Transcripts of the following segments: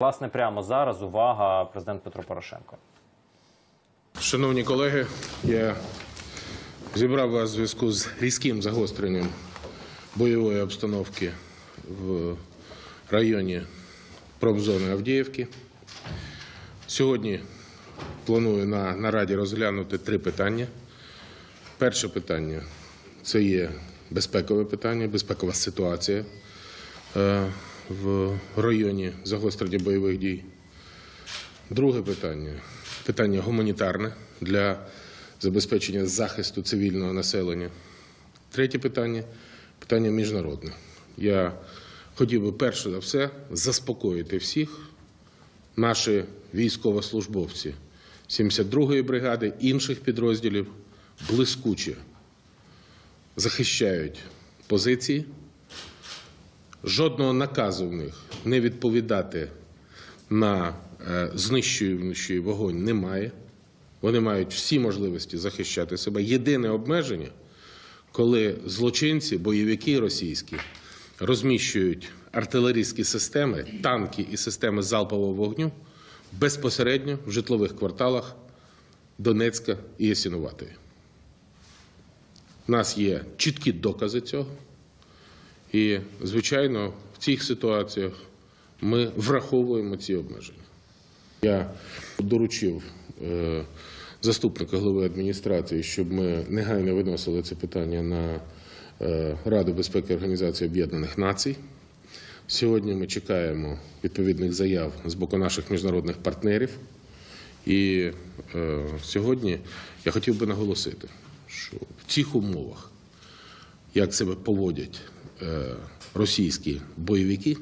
Власне, прямо зараз увага президент Петро Порошенко. Шановні колеги, я зібрав вас в зв'язку з різким загостренням бойової обстановки в районі промзони Авдіївки. Сьогодні планую на нараді розглянути три питання. Перше питання це є безпекове питання, безпекова ситуація е, в районі загострення бойових дій. Друге питання питання гуманітарне для забезпечення захисту цивільного населення. Третє питання питання міжнародне. Я хотів би перше за все заспокоїти всіх. Наші військовослужбовці 72-ї бригади інших підрозділів блискуче захищають позиції. Жодного наказу в них не відповідати на е, знищуючий вогонь немає. Вони мають всі можливості захищати себе. Єдине обмеження, коли злочинці, бойовики російські розміщують артилерійські системи, танки і системи залпового вогню безпосередньо в житлових кварталах Донецька і Ясінуватої. У нас є чіткі докази цього. І, звичайно, в цих ситуаціях ми враховуємо ці обмеження. Я доручив е, заступника голови адміністрації, щоб ми негайно виносили це питання на е, Раду безпеки Організації Об'єднаних Націй. Сьогодні ми чекаємо відповідних заяв з боку наших міжнародних партнерів. І е, сьогодні я хотів би наголосити, що в цих умовах, як себе поводять е, російські бойовики,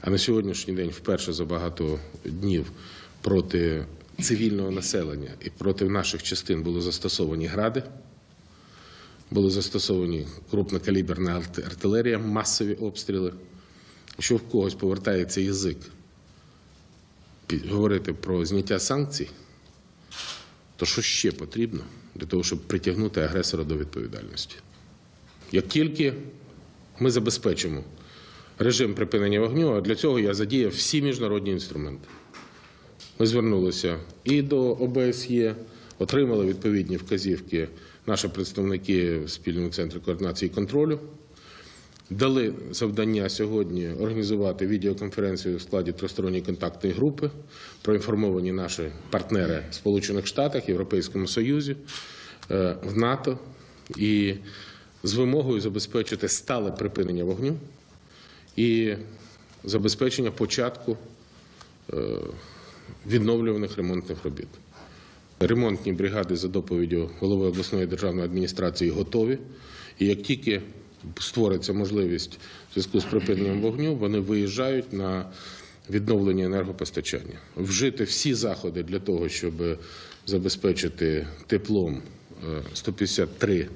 а на сьогоднішній день вперше за багато днів проти цивільного населення і проти наших частин були застосовані гради, були застосовані крупнокаліберна артилерія, масові обстріли. Якщо в когось повертається язик говорити про зняття санкцій, то що ще потрібно для того, щоб притягнути агресора до відповідальності? Як тільки ми забезпечимо режим припинення вогню, а для цього я задіяв всі міжнародні інструменти. Ми звернулися і до ОБСЄ, отримали відповідні вказівки наші представники в спільному центрі координації і контролю. Дали завдання сьогодні організувати відеоконференцію в складі тристоронньої контактної групи. Проінформовані наші партнери в Сполучених Штатах, Європейському Союзі, е, в НАТО і з вимогою забезпечити стале припинення вогню і забезпечення початку е, відновлюваних ремонтних робіт. Ремонтні бригади за доповіддю голови обласної державної адміністрації готові. І як тільки створиться можливість в зв'язку з припиненням вогню, вони виїжджають на відновлення енергопостачання. Вжити всі заходи для того, щоб забезпечити теплом е, 153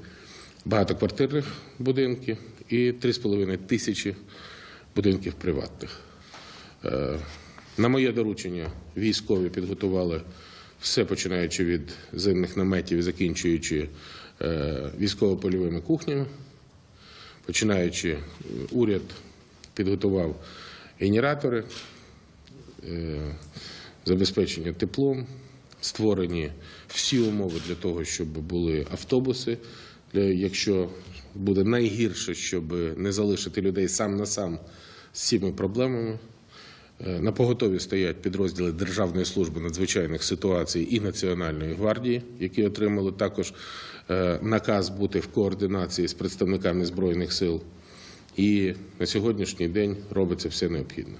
багатоквартирних будинки і 3,5 тисячі будинків приватних. Е, На моє доручення військові підготували все, починаючи від зимних наметів і закінчуючи е, військово-польовими кухнями. Починаючи, е, уряд підготував генератори, забезпечення теплом, створені всі умови для того, щоб були автобуси. Для, якщо буде найгірше, щоб не залишити людей сам на сам з цими проблемами. Е, На поготові стоять підрозділи Державної служби надзвичайних ситуацій і Національної гвардії, які отримали також е, наказ бути в координації з представниками Збройних сил. І на сьогоднішній день робиться все необхідне.